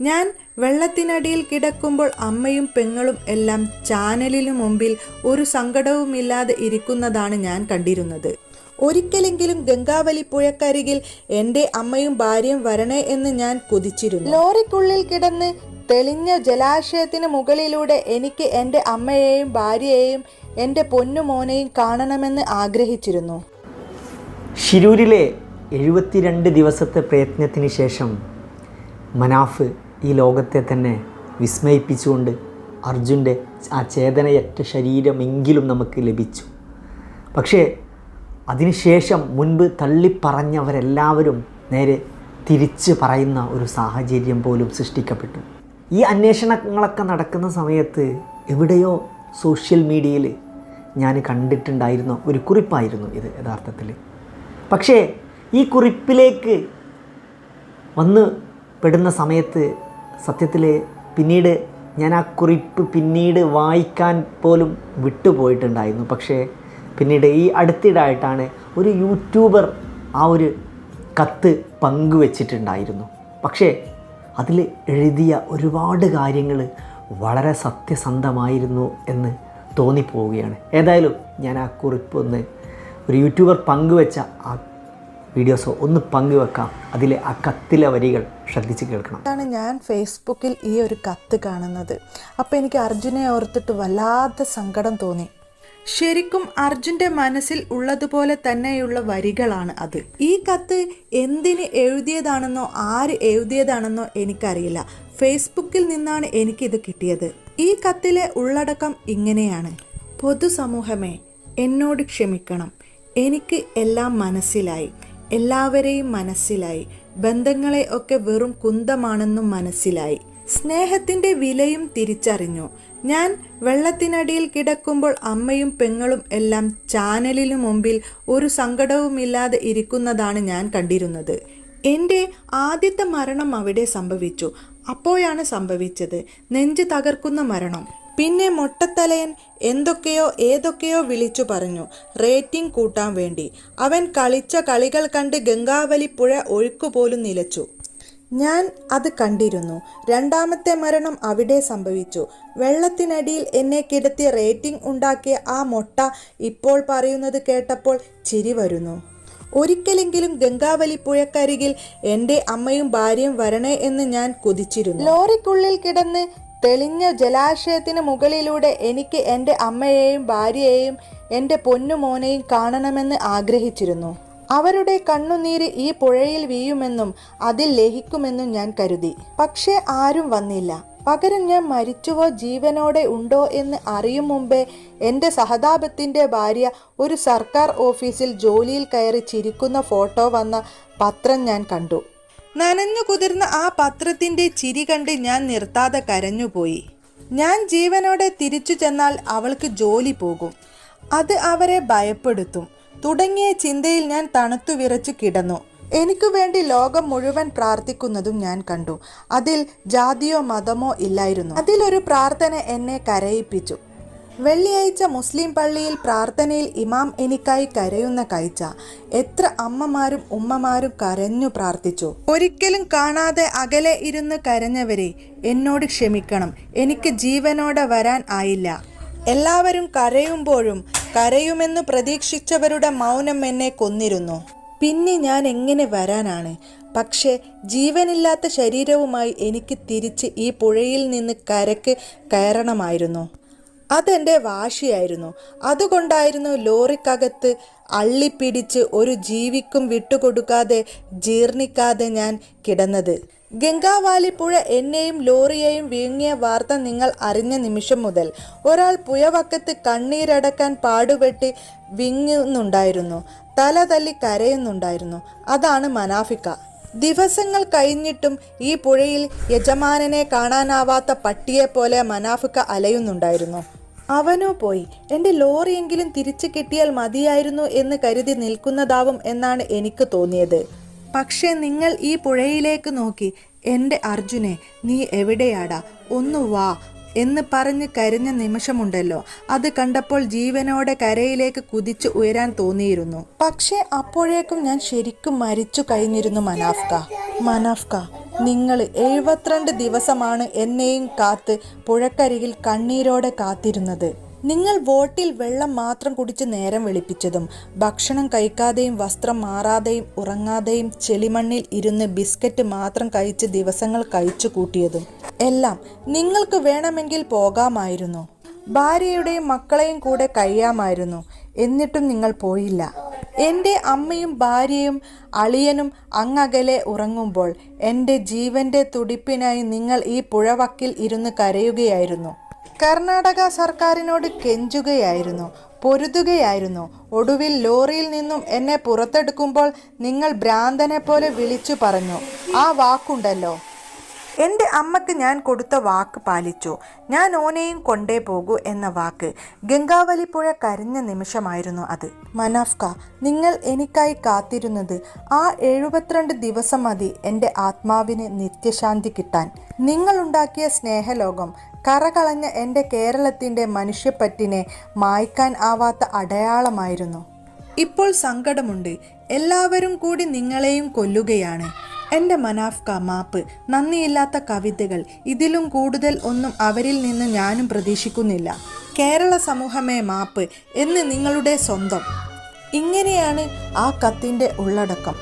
ഞാൻ വെള്ളത്തിനടിയിൽ കിടക്കുമ്പോൾ അമ്മയും പെങ്ങളും എല്ലാം ചാനലിനു മുമ്പിൽ ഒരു സങ്കടവുമില്ലാതെ ഇരിക്കുന്നതാണ് ഞാൻ കണ്ടിരുന്നത്. ഒരിക്കലെങ്കിലും ഗംഗാവലി പുഴക്കരികിൽ എന്റെ അമ്മയും ഭാര്യയും വരണേ എന്ന് ഞാൻ കൊതിച്ചിരുന്നു. ലോറിക്കുള്ളിൽ കിടന്ന് തെളിഞ്ഞ ജലാശയത്തിന് മുകളിലൂടെ എനിക്ക് എന്റെ അമ്മയെയും ഭാര്യയെയും എന്റെ പൊന്നുമോനെയും കാണണമെന്ന് ആഗ്രഹിച്ചിരുന്നു. ഷിരൂരിലെ എഴുപത്തിരണ്ട് ദിവസത്തെ പ്രയത്നത്തിന് ശേഷം മനാഫ് ഈ ലോകത്തെ തന്നെ വിസ്മയിപ്പിച്ചുകൊണ്ട് അർജുന്റെ ആ ചേതനയറ്റ ശരീരമെങ്കിലും നമുക്ക് ലഭിച്ചു. പക്ഷേ അതിനുശേഷം മുൻപ് തള്ളിപ്പറഞ്ഞവരെല്ലാവരും നേരെ തിരിച്ച് പറയുന്ന ഒരു സാഹചര്യം പോലും സൃഷ്ടിക്കപ്പെട്ടു. ഈ അന്വേഷണങ്ങളൊക്കെ നടക്കുന്ന സമയത്ത് എവിടെയോ സോഷ്യൽ മീഡിയയിൽ ഞാൻ കണ്ടിട്ടുണ്ടായിരുന്ന ഒരു കുറിപ്പായിരുന്നു ഇത് യഥാർത്ഥത്തിൽ. പക്ഷേ ഈ കുറിപ്പിലേക്ക് വന്ന് പെടുന്ന സമയത്ത് സത്യത്തിൽ പിന്നീട് ഞാൻ ആ കുറിപ്പ് പിന്നീട് വായിക്കാൻ പോലും വിട്ടുപോയിട്ടുണ്ടായിരുന്നു. പക്ഷേ പിന്നീട് ഈ അടുത്തിടായിട്ടാണ് ഒരു യൂട്യൂബർ ആ ഒരു കത്ത് പങ്കുവച്ചിട്ടുണ്ടായിരുന്നു. പക്ഷേ അതിൽ എഴുതിയ ഒരുപാട് കാര്യങ്ങൾ വളരെ സത്യസന്ധമായിരുന്നു എന്ന് തോന്നിപ്പോവുകയാണ്. ഏതായാലും ഞാൻ ആ കുറിപ്പ് ഒന്ന് ഒരു യൂട്യൂബർ പങ്കുവെച്ച ആ വീഡിയോസോ ഒന്ന് പങ്കുവെക്കാം. അതിലെ ആ കത്തിലെ വരികൾ ശ്രദ്ധിച്ച് കേൾക്കണം. അതാണ് ഞാൻ ഫേസ്ബുക്കിൽ ഈ ഒരു കത്ത് കാണുന്നത്. അപ്പം എനിക്ക് അർജുനെ ഓർത്തിട്ട് വല്ലാത്ത സങ്കടം തോന്നി. ശരിക്കും അർജുന്റെ മനസ്സിൽ ഉള്ളതുപോലെ തന്നെയുള്ള വരികളാണ് അത്. ഈ കത്ത് എന്തിന് എഴുതിയതാണെന്നോ ആര് എഴുതിയതാണെന്നോ എനിക്കറിയില്ല. ഫേസ്ബുക്കിൽ നിന്നാണ് എനിക്കിത് കിട്ടിയത്. ഈ കത്തിലെ ഉള്ളടക്കം ഇങ്ങനെയാണ്. പൊതുസമൂഹമേ എന്നോട് ക്ഷമിക്കണം. എനിക്ക് എല്ലാം മനസ്സിലായി. എല്ലാവരെയും മനസ്സിലായി. ബന്ധങ്ങളെ ഒക്കെ വെറും കുന്തമാണെന്നും മനസ്സിലായി. സ്നേഹത്തിന്റെ വിലയും തിരിച്ചറിഞ്ഞു. ഞാൻ വെള്ളത്തിനടിയിൽ കിടക്കുമ്പോൾ അമ്മയും പെങ്ങളും എല്ലാം ചാനലിനു മുമ്പിൽ ഒരു സങ്കടവുമില്ലാതെ ഇരിക്കുന്നതാണ് ഞാൻ കണ്ടിരുന്നത്. എന്റെ ആദ്യത്തെ മരണം അവിടെ സംഭവിച്ചു. അപ്പോഴാണ് സംഭവിച്ചത്. നെഞ്ച് തകർക്കുന്ന മരണം. പിന്നെ മൊട്ടത്തലയൻ എന്തൊക്കെയോ ഏതൊക്കെയോ വിളിച്ചു പറഞ്ഞു. റേറ്റിംഗ് കൂട്ടാൻ വേണ്ടി. അവൻ കളിച്ച കളികൾ കണ്ട് ഗംഗാവലി പുഴ ഒഴുക്കുപോലും നിലച്ചു. ഞാൻ അത് കണ്ടിരുന്നു. രണ്ടാമത്തെ മരണം അവിടെ സംഭവിച്ചു. വെള്ളത്തിനടിയിൽ എന്നെ കിടത്തി റേറ്റിംഗ് ഉണ്ടാക്കിയ ആ മൊട്ട ഇപ്പോൾ പറയുന്നത് കേട്ടപ്പോൾ ചിരി വരുന്നു. ഒരിക്കലെങ്കിലും ഗംഗാവലി പുഴക്കരികിൽ എന്റെ അമ്മയും ഭാര്യയും വരണേ എന്ന് ഞാൻ കൊതിച്ചിരുന്നു. ലോറിക്കുള്ളിൽ കിടന്ന് തെളിഞ്ഞ ജലാശയത്തിന് മുകളിലൂടെ എനിക്ക് എന്റെ അമ്മയെയും ഭാര്യയെയും എന്റെ പൊന്നുമോനെയും കാണണമെന്ന് ആഗ്രഹിച്ചിരുന്നു. അവരുടെ കണ്ണുനീര് ഈ പുഴയിൽ വീയുമെന്നും അതിൽ ലഹിക്കുമെന്നും ഞാൻ കരുതി. പക്ഷേ ആരും വന്നില്ല. പകരം ഞാൻ മരിച്ചുവോ ജീവനോടെ ഉണ്ടോ എന്ന് അറിയും മുമ്പേ എന്റെ സഹതാപത്തിന്റെ ഭാര്യ ഒരു സർക്കാർ ഓഫീസിൽ ജോലിയിൽ കയറി ചിരിക്കുന്ന ഫോട്ടോ വന്ന പത്രം ഞാൻ കണ്ടു. നനഞ്ഞു കുതിർന്ന ആ പത്രത്തിന്റെ ചിരി കണ്ട് ഞാൻ നിർത്താതെ കരഞ്ഞുപോയി. ഞാൻ ജീവനോടെ തിരിച്ചു ചെന്നാൽ അവൾക്ക് ജോലി പോകും. അത് അവരെ ഭയപ്പെടുത്തും. തുടങ്ങിയ ചിന്തയിൽ ഞാൻ തണുത്തു വിറച്ചു കിടന്നു. എനിക്കു വേണ്ടി ലോകം മുഴുവൻ പ്രാർത്ഥിക്കുന്നതും ഞാൻ കണ്ടു. അതിൽ ജാതിയോ മതമോ ഇല്ലായിരുന്നു. അതിലൊരു പ്രാർത്ഥന എന്നെ കരയിപ്പിച്ചു. വെള്ളിയാഴ്ച മുസ്ലിം പള്ളിയിൽ പ്രാർത്ഥനയിൽ ഇമാം എനിക്കായി കരയുന്ന കാഴ്ച. എത്ര അമ്മമാരും ഉമ്മമാരും കരഞ്ഞു പ്രാർത്ഥിച്ചു. ഒരിക്കലും കാണാതെ അകലെ ഇരുന്ന് കരഞ്ഞവരെ എന്നോട് ക്ഷമിക്കണം. എനിക്ക് ജീവനോടെ വരാൻ ആയില്ല. എല്ലാവരും കരയുമ്പോഴും കരയുമെന്ന് പ്രതീക്ഷിച്ചവരുടെ മൗനം എന്നെ കൊന്നിരുന്നു. പിന്നെ ഞാൻ എങ്ങനെ വരാനാണ്? പക്ഷേ ജീവനില്ലാത്ത ശരീരവുമായി എനിക്ക് തിരിച്ച് ഈ പുഴയിൽ നിന്ന് കരക്ക് കയറണമായിരുന്നു. അതെന്റെ വാശിയായിരുന്നു. അതുകൊണ്ടായിരുന്നു ലോറിക്കകത്ത് അള്ളിപ്പിടിച്ച് ഒരു ജീവിക്കും വിട്ടുകൊടുക്കാതെ ജീർണിക്കാതെ ഞാൻ കിടന്നത്. ഗംഗാവാലിപ്പുഴ എന്നെയും ലോറിയെയും വിഴുങ്ങിയ വാർത്ത നിങ്ങൾ അറിഞ്ഞ നിമിഷം മുതൽ ഒരാൾ പുഴവക്കത്ത് കണ്ണീരടക്കാൻ പാടുപെട്ട് വിങ്ങുന്നുണ്ടായിരുന്നു. തല തല്ലി കരയുന്നുണ്ടായിരുന്നു. അതാണ് മനാഫിക്ക. ദിവസങ്ങൾ കഴിഞ്ഞിട്ടും ഈ പുഴയിൽ യജമാനനെ കാണാനാവാത്ത പട്ടിയെപ്പോലെ മനാഫിക്ക അലയുന്നുണ്ടായിരുന്നു. അവനോ പോയി. എന്റെ ലോറിയെങ്കിലും തിരിച്ചു കിട്ടിയാൽ മതിയായിരുന്നു എന്ന് കരുതി നിൽക്കുന്നതാവും എന്നാണ് എനിക്ക് തോന്നിയത്. പക്ഷേ നിങ്ങൾ ഈ പുഴയിലേക്ക് നോക്കി. എന്റെ അർജുനെ നീ എവിടെയാടാ? ഒന്ന് വാ എന്ന് പറഞ്ഞ് കരഞ്ഞ നിമിഷമുണ്ടല്ലോ. അത് കണ്ടപ്പോൾ ജീവനോടെ കരയിലേക്ക് കുതിച്ചു ഉയരാൻ തോന്നിയിരുന്നു. പക്ഷേ അപ്പോഴേക്കും ഞാൻ ശരിക്കും മരിച്ചു കഴിഞ്ഞിരുന്നു മനാഫ്ക. മനാഫ്ക നിങ്ങൾ എഴുപത്തിരണ്ട് ദിവസമാണ് എന്നെയും കാത്ത് പുഴക്കരികിൽ കണ്ണീരോടെ കാത്തിരുന്നത്. നിങ്ങൾ വോട്ടിൽ വെള്ളം മാത്രം കുടിച്ച് നേരം വെളുപ്പിച്ചതും ഭക്ഷണം കഴിക്കാതെയും വസ്ത്രം മാറാതെയും ഉറങ്ങാതെയും ചെളിമണ്ണിൽ ഇരുന്ന് ബിസ്ക്കറ്റ് മാത്രം കഴിച്ച് ദിവസങ്ങൾ കഴിച്ചു കൂട്ടിയതും എല്ലാം നിങ്ങൾക്ക് വേണമെങ്കിൽ പോകാമായിരുന്നു. ഭാര്യയുടെയും മക്കളെയും കൂടെ കഴിയാമായിരുന്നു. എന്നിട്ടും നിങ്ങൾ പോയില്ല. എന്റെ അമ്മയും ഭാര്യയും അളിയനും അങ്ങകലെ ഉറങ്ങുമ്പോൾ എന്റെ ജീവന്റെ തുടിപ്പിനായി നിങ്ങൾ ഈ പുഴവക്കിൽ ഇരുന്ന് കരയുകയായിരുന്നു. കർണാടക സർക്കാരിനോട് കെഞ്ചുകയായിരുന്നു പൊരുതുകയായിരുന്നു. ഒടുവിൽ ലോറിയിൽ നിന്നും എന്നെ പുറത്തെടുക്കുമ്പോൾ നിങ്ങൾ ഭ്രാന്തനെ പോലെ വിളിച്ചു പറഞ്ഞു ആ വാക്കുണ്ടല്ലോ എന്റെ അമ്മയ്ക്ക് ഞാൻ കൊടുത്ത വാക്ക് പാലിച്ചു. ഞാൻ ഓനെയും കൊണ്ടേ പോകൂ എന്ന വാക്ക്. ഗംഗാവലിപ്പുഴ കരഞ്ഞ നിമിഷമായിരുന്നു അത്. മനാഫ്ക നിങ്ങൾ എനിക്കായി കാത്തിരുന്നത് ആ എഴുപത്തിരണ്ട് ദിവസം മതി എന്റെ ആത്മാവിന് നിത്യശാന്തി കിട്ടാൻ. നിങ്ങളുണ്ടാക്കിയ സ്നേഹലോകം കറകളഞ്ഞ എന്റെ കേരളത്തിന്റെ മനുഷ്യപ്പറ്റിനെ മായ്ക്കാൻ ആവാത്ത അടയാളമായിരുന്നു. ഇപ്പോൾ സങ്കടമുണ്ട്. എല്ലാവരും കൂടി നിങ്ങളെയും കൊല്ലുകയാണ്. എന്റെ മനാഫ്ക മാപ്പ് നന്ദിയില്ലാത്ത കവിതകൾ ഇതിലും കൂടുതൽ ഒന്നും അവരിൽ നിന്ന് ഞാനും പ്രതീക്ഷിക്കുന്നില്ല. കേരള സമൂഹമേ മാപ്പ് എന്ന് നിങ്ങളുടെ സ്വന്തം. ഇങ്ങനെയാണ് ആ കത്തിന്റെ ഉള്ളടക്കം.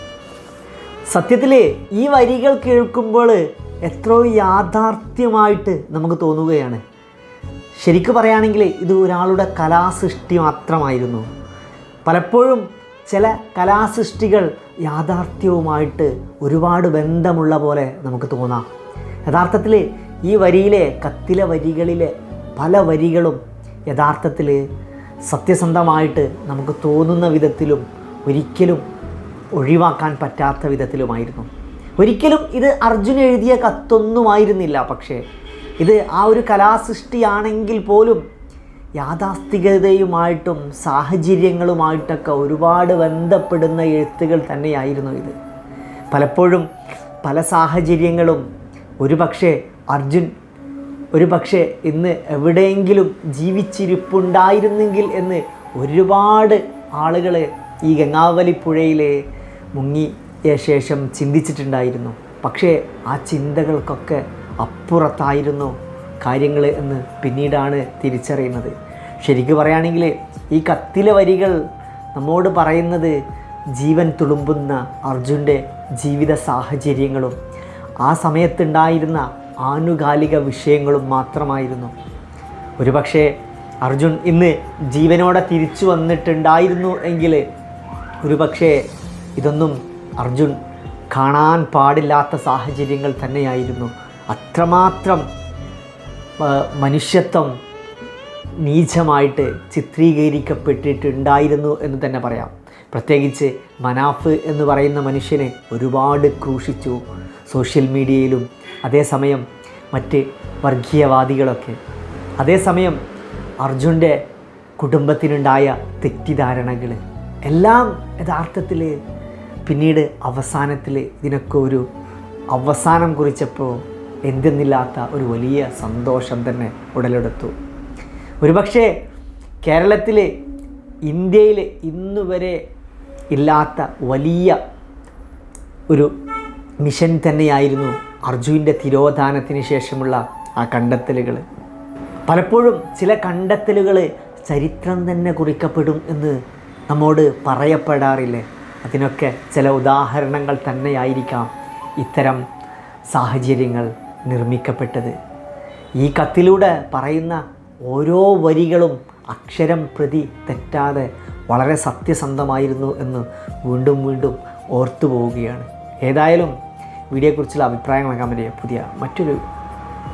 സത്യത്തിൽ ഈ വരികൾ കേൾക്കുമ്പോൾ എത്രയോ യാഥാർത്ഥ്യമായിട്ട് നമുക്ക് തോന്നുകയാണ്. ശരിക്കു പറയുകയാണെങ്കിൽ ഇത് ഒരാളുടെ കലാസൃഷ്ടി മാത്രമായിരുന്നു. പലപ്പോഴും ചില കലാസൃഷ്ടികൾ യാഥാർത്ഥ്യവുമായിട്ട് ഒരുപാട് ബന്ധമുള്ള പോലെ നമുക്ക് തോന്നാം. യഥാർത്ഥത്തിൽ ഈ വരിയിലെ കത്തിലെ വരികളിലെ പല വരികളും യഥാർത്ഥത്തിൽ സത്യസന്ധമായിട്ട് നമുക്ക് തോന്നുന്ന വിധത്തിലും ഒരിക്കലും ഒഴിവാക്കാൻ പറ്റാത്ത വിധത്തിലുമായിരുന്നു. ഒരിക്കലും ഇത് അർജുൻ എഴുതിയ കത്തൊന്നുമായിരുന്നില്ല. പക്ഷേ ഇത് ആ ഒരു കലാസൃഷ്ടിയാണെങ്കിൽ പോലും യാഥാസ്ഥികതയുമായിട്ടും സാഹചര്യങ്ങളുമായിട്ടൊക്കെ ഒരുപാട് ബന്ധപ്പെടുന്ന എഴുത്തുകൾ തന്നെയായിരുന്നു ഇത്. പലപ്പോഴും പല സാഹചര്യങ്ങളും ഒരുപക്ഷെ അർജുൻ ഒരുപക്ഷെ ഇന്ന് എവിടെയെങ്കിലും ജീവിച്ചിരിപ്പുണ്ടായിരുന്നെങ്കിൽ എന്ന് ഒരുപാട് ആളുകൾ ഈ ഗംഗാവലി പുഴയിൽ മുങ്ങിയ ശേഷം ചിന്തിച്ചിട്ടുണ്ടായിരുന്നു. പക്ഷേ ആ ചിന്തകൾക്കൊക്കെ അപ്പുറത്തായിരുന്നു കാര്യങ്ങൾ എന്ന് പിന്നീടാണ് തിരിച്ചറിയുന്നത്. ശരിക്കും പറയുകയാണെങ്കിൽ ഈ കത്തിലെ വരികൾ നമ്മോട് പറയുന്നത് ജീവൻ തുളുമ്പുന്ന അർജുന്റെ ജീവിത സാഹചര്യങ്ങളും ആ സമയത്തുണ്ടായിരുന്ന ആനുകാലിക വിഷയങ്ങളും മാത്രമായിരുന്നു. ഒരുപക്ഷെ അർജുൻ ഇന്ന് ജീവനോടെ തിരിച്ചു വന്നിട്ടുണ്ടായിരുന്നു എങ്കിൽ ഒരുപക്ഷെ ഇതൊന്നും അർജുൻ കാണാൻ പാടില്ലാത്ത സാഹചര്യങ്ങൾ തന്നെയായിരുന്നു. അത്രമാത്രം മനുഷ്യത്വം നീചമായിട്ട് ചിത്രീകരിക്കപ്പെട്ടിട്ടുണ്ടായിരുന്നു എന്ന് തന്നെ പറയാം. പ്രത്യേകിച്ച് മനാഫ് എന്ന് പറയുന്ന മനുഷ്യനെ ഒരുപാട് ക്രൂശിച്ചു സോഷ്യൽ മീഡിയയിലും അതേസമയം മറ്റ് വർഗീയവാദികളൊക്കെ. അതേസമയം അർജുന്റെ കുടുംബത്തിനുണ്ടായ തെറ്റിദ്ധാരണകൾ എല്ലാം യഥാർത്ഥത്തിൽ പിന്നീട് അവസാനത്തിൽ ഇതിനൊക്കെ ഒരു അവസാനം കുറിച്ചപ്പോൾ എന്തെന്നില്ലാത്ത ഒരു വലിയ സന്തോഷം തന്നെ ഉടലെടുത്തു. ഒരുപക്ഷെ കേരളത്തിൽ ഇന്ത്യയിൽ ഇന്നുവരെ ഇല്ലാത്ത വലിയ ഒരു മിഷൻ തന്നെയായിരുന്നു അർജുവിന്റെ തിരോധാനത്തിന് ശേഷമുള്ള ആ കണ്ടെത്തലുകൾ. പലപ്പോഴും ചില കണ്ടെത്തലുകൾ ചരിത്രം തന്നെ കുറിക്കപ്പെടും എന്ന് നമ്മോട് പറയപ്പെടാറില്ലേ? അതിനൊക്കെ ചില ഉദാഹരണങ്ങൾ തന്നെയായിരിക്കാം ഇത്തരം സാഹചര്യങ്ങൾ. നിർമ്മിക്കപ്പെട്ടത്. ഈ കത്തിലൂടെ പറയുന്ന ഓരോ വരികളും അക്ഷരം പ്രതി തെറ്റാതെ വളരെ സത്യസന്ധമായിരുന്നു എന്ന് വീണ്ടും വീണ്ടും ഓർത്തു പോവുകയാണ്. ഏതായാലും വീഡിയോയെക്കുറിച്ചുള്ള അഭിപ്രായങ്ങൾ കമന്റ് പുതിയ മറ്റൊരു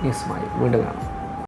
ന്യൂസുമായി വീണ്ടും കാണാം.